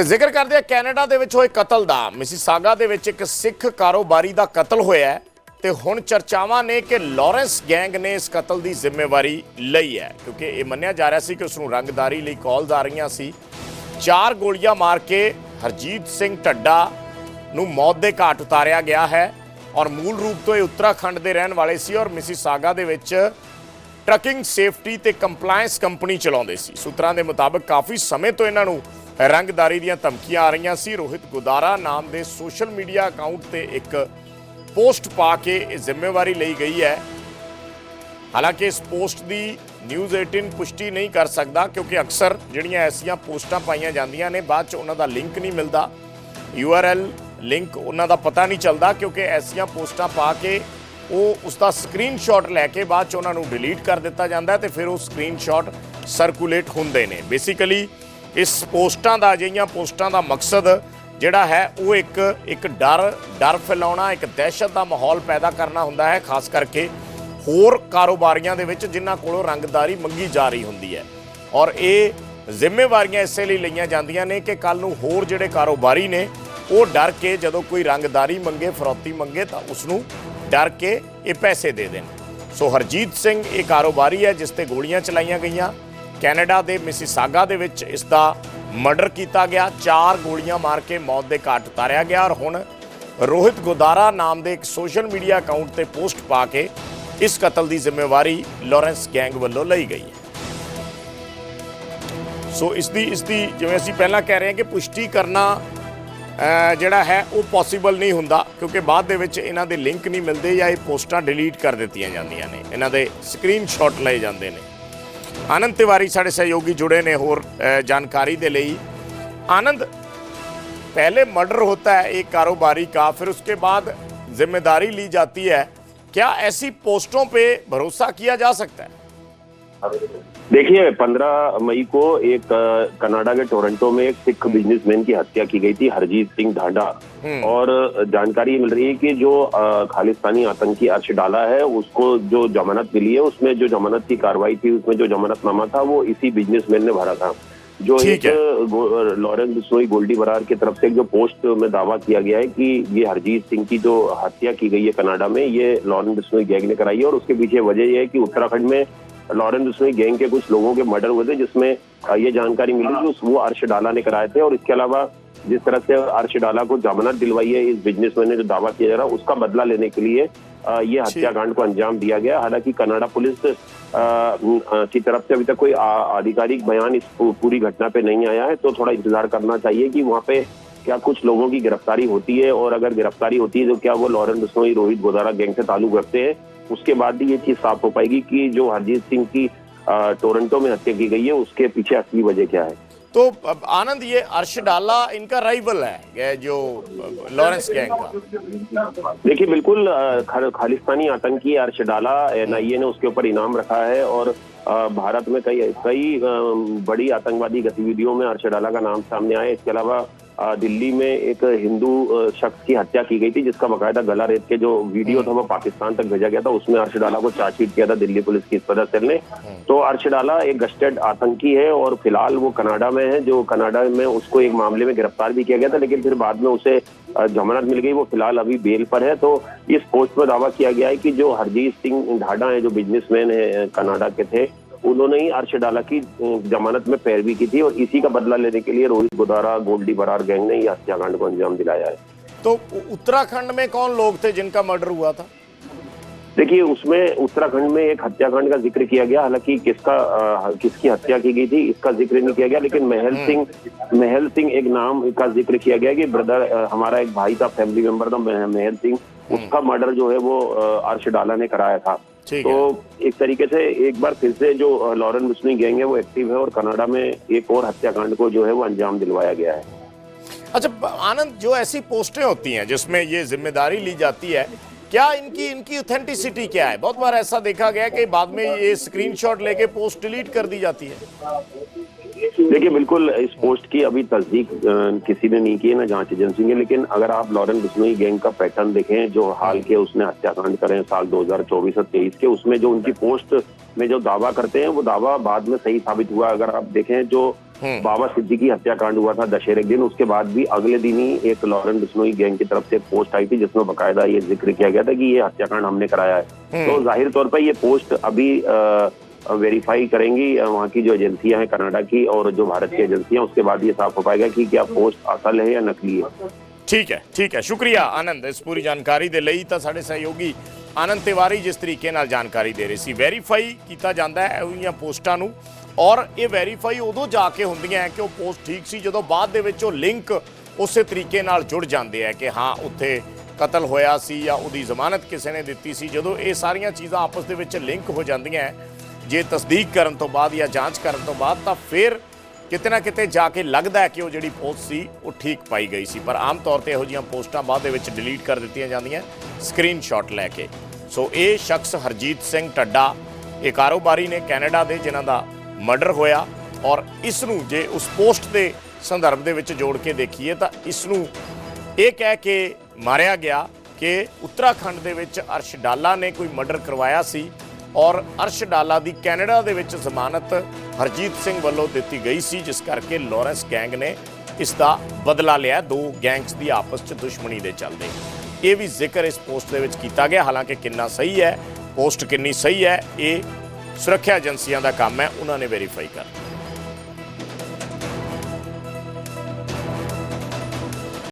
ਤੇ ਜ਼ਿਕਰ ਕਰਦੇ ਆ ਕੈਨੇਡਾ ਦੇ ਵਿੱਚ ਹੋਏ ਕਤਲ ਦਾ। ਮਿਸੀਸਾਗਾ ਦੇ ਵਿੱਚ ਇੱਕ ਸਿੱਖ ਕਾਰੋਬਾਰੀ ਦਾ ਕਤਲ ਹੋਇਆ ਹੈ ਤੇ ਹੁਣ ਚਰਚਾਵਾਂ ਨੇ ਕਿ ਲਾਰੈਂਸ ਗੈਂਗ ਨੇ ਇਸ ਕਤਲ ਦੀ ਜ਼ਿੰਮੇਵਾਰੀ ਲਈ ਹੈ, ਕਿਉਂਕਿ ਇਹ ਮੰਨਿਆ ਜਾ ਰਿਹਾ ਸੀ ਕਿ ਉਸ ਨੂੰ ਰੰਗਦਾਰੀ ਲਈ ਕਾਲਸ ਆ ਰਹੀਆਂ ਸੀ। ਚਾਰ ਗੋਲੀਆਂ ਮਾਰ ਕੇ ਹਰਜੀਤ ਸਿੰਘ ਢੱਡਾ ਨੂੰ ਮੌਤ ਦੇ ਘਾਟ ਉਤਾਰਿਆ ਗਿਆ ਹੈ ਔਰ ਮੂਲ ਰੂਪ ਤੋਂ ਇਹ ਉੱਤਰਾਖੰਡ ਦੇ ਰਹਿਣ ਵਾਲੇ ਸੀ ਔਰ ਮਿਸੀਸਾਗਾ ਦੇ ਵਿੱਚ ਟਰੱਕਿੰਗ ਸੇਫਟੀ ਤੇ ਕੰਪਲਾਈਂਸ ਕੰਪਨੀ ਚਲਾਉਂਦੇ ਸੀ। ਸੂਤਰਾਂ ਦੇ ਮੁਤਾਬਕ ਕਾਫੀ ਸਮੇਂ ਤੋਂ ਇਹਨਾਂ ਨੂੰ ਰੰਗਦਾਰੀ ਦੀਆਂ ਧਮਕੀਆਂ ਆ ਰਹੀਆਂ ਸੀ। ਰੋਹਿਤ ਗੁਦਾਰਾ ਨਾਮ ਦੇ ਸੋਸ਼ਲ ਮੀਡੀਆ ਅਕਾਊਂਟ ਤੇ ਇੱਕ ਪੋਸਟ ਪਾ ਕੇ ਇਹ ਜ਼ਿੰਮੇਵਾਰੀ ਲਈ ਗਈ ਹੈ। ਹਾਲਾਂਕਿ ਇਸ ਪੋਸਟ ਦੀ ਨਿਊਜ਼ 18 ਪੁਸ਼ਟੀ ਨਹੀਂ ਕਰ ਸਕਦਾ ਕਿਉਂਕਿ ਅਕਸਰ ਜਿਹੜੀਆਂ ਐਸੀਆਂ ਪੋਸਟਾਂ ਪਾਈਆਂ ਜਾਂਦੀਆਂ ਨੇ, ਬਾਅਦ ਚ ਉਹਨਾਂ ਦਾ ਲਿੰਕ ਨਹੀਂ ਮਿਲਦਾ। URL ਲਿੰਕ ਉਹਨਾਂ ਦਾ ਪਤਾ ਨਹੀਂ ਚੱਲਦਾ ਕਿਉਂਕਿ ਐਸੀਆਂ ਪੋਸਟਾਂ ਪਾ ਕੇ ਉਹ ਉਸ ਦਾ ਸਕਰੀਨਸ਼ਾਟ ਲੈ ਕੇ ਬਾਅਦ ਚ ਉਹਨਾਂ ਨੂੰ ਡਿਲੀਟ ਕਰ ਦਿੱਤਾ ਜਾਂਦਾ ਹੈ ਤੇ ਫਿਰ ਉਹ ਸਕਰੀਨਸ਼ਾਟ ਸਰਕੂਲੇਟ ਹੁੰਦੇ ਨੇ। ਬੇਸਿਕਲੀ ਇਸ ਪੋਸਟਾਂ ਦਾ, ਅਜਿਹੀਆਂ ਪੋਸਟਾਂ ਦਾ ਮਕਸਦ ਜਿਹੜਾ ਹੈ, ਉਹ ਇੱਕ ਇੱਕ ਡਰ ਡਰ ਫੈਲਾਉਣਾ, ਇੱਕ ਦਹਿਸ਼ਤ ਦਾ ਮਾਹੌਲ ਪੈਦਾ ਕਰਨਾ ਹੁੰਦਾ ਹੈ, ਖਾਸ ਕਰਕੇ ਹੋਰ ਕਾਰੋਬਾਰੀਆਂ ਦੇ ਵਿੱਚ ਜਿਨ੍ਹਾਂ ਕੋਲੋਂ ਰੰਗਦਾਰੀ ਮੰਗੀ ਜਾ ਰਹੀ ਹੁੰਦੀ ਹੈ। ਔਰ ਇਹ ਜ਼ਿੰਮੇਵਾਰੀਆਂ ਇਸੇ ਲਈ ਲਈਆਂ ਜਾਂਦੀਆਂ ਨੇ ਕਿ ਕੱਲ ਨੂੰ ਹੋਰ ਜਿਹੜੇ ਕਾਰੋਬਾਰੀ ਨੇ, ਉਹ ਡਰ ਕੇ ਜਦੋਂ ਕੋਈ ਰੰਗਦਾਰੀ ਮੰਗੇ, ਫਰੌਤੀ ਮੰਗੇ, ਤਾਂ ਉਸ ਨੂੰ ਡਰ ਕੇ ਇਹ ਪੈਸੇ ਦੇ ਦੇਣ। ਸੋ ਹਰਜੀਤ ਸਿੰਘ, ਇਹ ਕਾਰੋਬਾਰੀ ਹੈ, ਜਿਸ ਤੇ ਗੋਲੀਆਂ ਚਲਾਈਆਂ ਗਈਆਂ। ਕੈਨੇਡਾ ਦੇ ਮਿਸੀਸਾਗਾ ਦੇ ਵਿੱਚ ਇਸ ਦਾ ਮਰਡਰ ਕੀਤਾ ਗਿਆ। ਚਾਰ ਗੋਲੀਆਂ ਮਾਰ ਕੇ ਮੌਤ ਦੇ ਘਾਟ ਉਤਾਰਿਆ ਗਿਆ ਔਰ ਹੁਣ ਰੋਹਿਤ ਗੋਦਾਰਾ ਨਾਮ ਦੇ ਇੱਕ ਸੋਸ਼ਲ ਮੀਡੀਆ ਅਕਾਊਂਟ ਤੇ ਪੋਸਟ ਪਾ ਕੇ ਇਸ ਕਤਲ ਦੀ ਜ਼ਿੰਮੇਵਾਰੀ ਲਾਰੈਂਸ ਗੈਂਗ ਵੱਲੋਂ ਲਈ ਗਈ ਹੈ। ਸੋ ਇਸ ਦੀ ਇਸ ਦੀ ਜਿਵੇਂ ਅਸੀਂ ਪਹਿਲਾਂ ਕਹਿ ਰਹੇ ਹਾਂ ਕਿ ਪੁਸ਼ਟੀ ਕਰਨਾ ਜਿਹੜਾ ਹੈ ਉਹ ਪੋਸੀਬਲ ਨਹੀਂ ਹੁੰਦਾ ਕਿਉਂਕਿ ਬਾਅਦ ਦੇ ਵਿੱਚ ਇਹਨਾਂ ਦੇ ਲਿੰਕ ਨਹੀਂ ਮਿਲਦੇ ਜਾਂ ਇਹ ਪੋਸਟਾਂ ਡਿਲੀਟ ਕਰ ਦਿੱਤੀਆਂ ਜਾਂਦੀਆਂ ਨੇ। ਇਹਨਾਂ ਦੇ ਸਕਰੀਨਸ਼ਾਟ ਲਏ ਜਾਂਦੇ ਨੇ। आनंद तिवारी साढ़े सहयोगी जुड़े ने होर जानकारी दे आनंद, पहले मर्डर होता है, एक कारोबारी का, फिर उसके बाद ज़िम्मेदारी ली जाती है। क्या ऐसी पोस्टों पे भरोसा किया जा सकता है? देखिए 15 मई को एक कनाडा के टोरंटो में एक सिख बिजनेसमैन की हत्या की गई थी हरजीत सिंह ढांडा और जानकारी मिल रही है कि जो खालिस्तानी आतंकी अर्श डाला है उसको जो जमानत मिली है उसमें जो जमानत की कार्रवाई थी उसमें जो जमानतनामा था वो इसी बिजनेसमैन ने भरा था। जो एक लॉरेंस बिश्नोई गोल्डी बरार की तरफ़ से जो पोस्ट में दावा किया गया है कि ये हरजीत सिंह की जो हत्या की गई है कनाडा में ये लॉरेंस बिश्नोई गैंग ने कराई है और उसके पीछे वजह यह है कि उत्तराखंड में लॉरेंस बिश्नोई गैंग के कुछ लोगों के मर्डर हुए थे जिसमें ये जानकारी मिली कि वो अर्श डाला ने कराए थे और इसके अलावा जिस तरह से अर्श डाला को जमानत दिलवाई है इस बिजनेसमैन ने जो दावा किया जा रहा है उसका बदला लेने के लिए ये हत्याकांड को अंजाम दिया गया। हालाँकि कनाडा पुलिस की तरफ़ से अभी तक कोई आधिकारिक बयान इस पूरी घटना पे नहीं आया है तो थोड़ा इंतज़ार करना चाहिए कि वहाँ पे क्या कुछ लोगों की गिरफ्तारी होती है? और अगर गिरफ्तारी होती है तो क्या वो लॉरेंस बिश्नोई रोहित गोदारा गैंग से ताल्लुक रखते हैं? उसके बाद ही ये चीज़ साफ़ हो पाएगी कि जो हरजीत सिंह की टोरंटो में हत्या की गई है उसके पीछे असली वजह क्या है? तो आनंद ये अर्श डाला इनका राइवल है जो लॉरेंस गैंग का। देखिए बिल्कुल खालिस्तानी आतंकी अर्श डाला एनआईए ने उसके ऊपर इनाम रखा है और भारत में कई कई बड़ी आतंकवादी गतिविधियों में अर्श डाला का नाम सामने आया। इसके अलावा दिल्ली में एक हिंदू शख्स की हत्या की गई थी जिसका बकायदा गला रेत के जो वीडियो था वो पाकिस्तान तक भेजा गया था। उसमें अर्श डाला को चार्जशीट किया था दिल्ली पुलिस की इस वजह सेल ने तो अर्श डाला एक गस्टेड आतंकी है और फ़िलहाल वो कनाडा में है जो कनाडा में उसको एक मामले में गिरफ़्तार भी किया गया था लेकिन फिर बाद में उसे जमानत मिल गई। वो फ़िलहाल अभी बेल पर है। तो इस पोस्ट में दावा किया गया है कि जो हरजीत सिंह ढाडा है जो बिजनेसमैन है कनाडा के थे उन्होंने ही अर्श डाला की जमानत में पैरवी की थी और इसी का बदला लेने के लिए रोहित गोदारा गोल्डी बरार गैंग ने यह हत्याकांड को अंजाम दिलाया है। तो उत्तराखंड में कौन लोग थे जिनका मर्डर हुआ था? देखिए उसमें उत्तराखंड में एक हत्याकांड का ज़िक्र किया गया हालाँकि किसका अ, किसकी हत्या की गई थी इसका ज़िक्र नहीं किया गया लेकिन महल सिंह महल सिंह एक नाम का ज़िक्र किया गया कि ब्रदर हमारा एक भाई था फैमिली मेंबर था महल सिंह उसका मर्डर जो है वो अ, अर्श डाला ने कराया था। तो एक तरीके से एक बार फिर से जो लॉरेन लॉरेंस बिश्नोई गैंग है वो एक्टिव है और कनाडा में एक और हत्याकांड को जो है वो अंजाम दिलवाया गया है। अच्छा आनंद जो ऐसी पोस्टें होती हैं जिसमें ये ज़िम्मेदारी ली जाती है क्या इनकी इनकी ऑथेंटिसिटी क्या है? बहुत बार ऐसा देखा गया कि बाद में ये स्क्रीनशॉट लेके पोस्ट डिलीट कर दी जाती है। देखिए, बिल्कुल इस पोस्ट की अभी तस्दीक किसी ने नहीं की है, ना जाँच एजेंसी ने लेकिन अगर आप लॉरेंस बिश्नोई गैंग का पैटर्न देखें, जो हाल के उसने हत्याकांड करे साल 2024 और 23 के, उसमें जो उनकी पोस्ट में जो दावा करते हैं, वो दावा बाद में सही साबित हुआ। अगर आप देखें, जो बाबा सिद्दीकी हत्याकांड हुआ था दशहरे के दिन उसके बाद भी अगले दिन ही एक लॉरेंस बिश्नोई गैंग की तरफ से एक पोस्ट आई थी जिसमें बकायदा ये जिक्र किया गया था कि ये हत्याकांड हमने कराया है तो जाहिर तौर पर ये पोस्ट अभी वेरीफाई करेंगी अ, वहाँ की जो एजेंसियां हैं कनाडा की और जो भारत की एजेंसियां उसके बाद ये साफ हो पाएगा कि क्या पोस्ट असल है या नकली है ਠੀਕ ਹੈ ਠੀਕ ਹੈ ਸ਼ੁਕਰੀਆ ਆਨੰਦ ਇਸ ਪੂਰੀ ਜਾਣਕਾਰੀ ਦੇ ਲਈ ਤਾਂ ਸਾਡੇ ਸਹਿਯੋਗੀ ਆਨੰਦ ਤਿਵਾਰੀ ਜਿਸ ਤਰੀਕੇ ਨਾਲ ਜਾਣਕਾਰੀ ਦੇ ਰਹੇ ਸੀ ਵੈਰੀਫਾਈ ਕੀਤਾ ਜਾਂਦਾ ਹੈ ਇਹੋ ਜਿਹੀਆਂ ਪੋਸਟਾਂ ਨੂੰ ਔਰ ਇਹ ਵੈਰੀਫਾਈ ਉਦੋਂ ਜਾ ਕੇ ਹੁੰਦੀਆਂ ਹੈ ਕਿ ਉਹ ਪੋਸਟ ਠੀਕ ਸੀ, ਜਦੋਂ ਬਾਅਦ ਦੇ ਵਿੱਚ ਉਹ ਲਿੰਕ ਉਸੇ ਤਰੀਕੇ ਨਾਲ ਜੁੜ ਜਾਂਦੇ ਆ ਕਿ ਹਾਂ, ਉੱਥੇ ਕਤਲ ਹੋਇਆ ਸੀ ਜਾਂ ਉਹਦੀ ਜ਼ਮਾਨਤ ਕਿਸੇ ਨੇ ਦਿੱਤੀ ਸੀ। ਜਦੋਂ ਇਹ ਸਾਰੀਆਂ ਚੀਜ਼ਾਂ ਆਪਸ ਦੇ ਵਿੱਚ ਲਿੰਕ ਹੋ ਜਾਂਦੀਆਂ ਜੇ ਤਸਦੀਕ ਕਰਨ ਤੋਂ ਬਾਅਦ ਜਾਂ ਜਾਂਚ ਕਰਨ ਤੋਂ ਬਾਅਦ, ਤਾਂ ਫਿਰ ਕਿਤੇ ਨਾ ਕਿਤੇ ਜਾ ਕੇ ਲੱਗਦਾ ਹੈ ਕਿ ਉਹ ਜਿਹੜੀ ਪੋਸਟ ਸੀ, ਉਹ ਠੀਕ ਪਾਈ ਗਈ ਸੀ। ਪਰ ਆਮ ਤੌਰ ਤੇ ਇਹੋ ਜਿਹੀਆਂ ਪੋਸਟਾਂ ਬਾਅਦ ਦੇ ਵਿੱਚ ਡਿਲੀਟ ਕਰ ਦਿੱਤੀਆਂ ਜਾਂਦੀਆਂ ਸਕਰੀਨਸ਼ਾਟ ਲੈ ਕੇ। ਸੋ ਇਹ ਸ਼ਖਸ ਹਰਜੀਤ ਸਿੰਘ ਟੱਡਾ ਇਹ ਕਾਰੋਬਾਰੀ ਨੇ ਕੈਨੇਡਾ ਦੇ, ਜਿਨ੍ਹਾਂ ਦਾ ਮਰਡਰ ਹੋਇਆ ਔਰ ਇਸ ਨੂੰ ਜੇ ਉਸ ਪੋਸਟ ਦੇ ਸੰਦਰਭ ਦੇ ਵਿੱਚ ਜੋੜ ਕੇ ਦੇਖੀਏ ਤਾਂ ਇਸ ਨੂੰ ਇਹ ਕਹਿ ਕੇ ਮਾਰਿਆ ਗਿਆ ਕਿ ਉੱਤਰਾਖੰਡ ਦੇ ਵਿੱਚ ਅਰਸ਼ ਡਾਲਾ ਨੇ ਕੋਈ ਮਰਡਰ ਕਰਵਾਇਆ ਸੀ ਔਰ ਅਰਸ਼ ਡਾਲਾ ਦੀ ਕੈਨੇਡਾ ਦੇ ਵਿੱਚ ਜ਼ਮਾਨਤ ਹਰਜੀਤ ਸਿੰਘ ਵੱਲੋਂ ਦਿੱਤੀ ਗਈ ਸੀ, ਜਿਸ ਕਰਕੇ ਲਾਰੈਂਸ ਗੈਂਗ ਨੇ ਇਸ ਦਾ ਬਦਲਾ ਲਿਆ। ਦੋ ਗੈਂਗਸ ਦੀ ਆਪਸ 'ਚ ਦੁਸ਼ਮਣੀ ਦੇ ਚੱਲਦੇ। ਇਹ ਵੀ ਜ਼ਿਕਰ ਇਸ ਪੋਸਟ ਦੇ ਵਿੱਚ ਕੀਤਾ ਗਿਆ। ਹਾਲਾਂਕਿ ਕਿੰਨਾ ਸਹੀ ਹੈ, ਪੋਸਟ ਕਿੰਨੀ ਸਹੀ ਹੈ, ਇਹ ਸੁਰੱਖਿਆ ਏਜੰਸੀਆਂ ਦਾ ਕੰਮ ਹੈ ਉਹਨਾਂ ਨੇ ਵੈਰੀਫਾਈ ਕਰਨਾ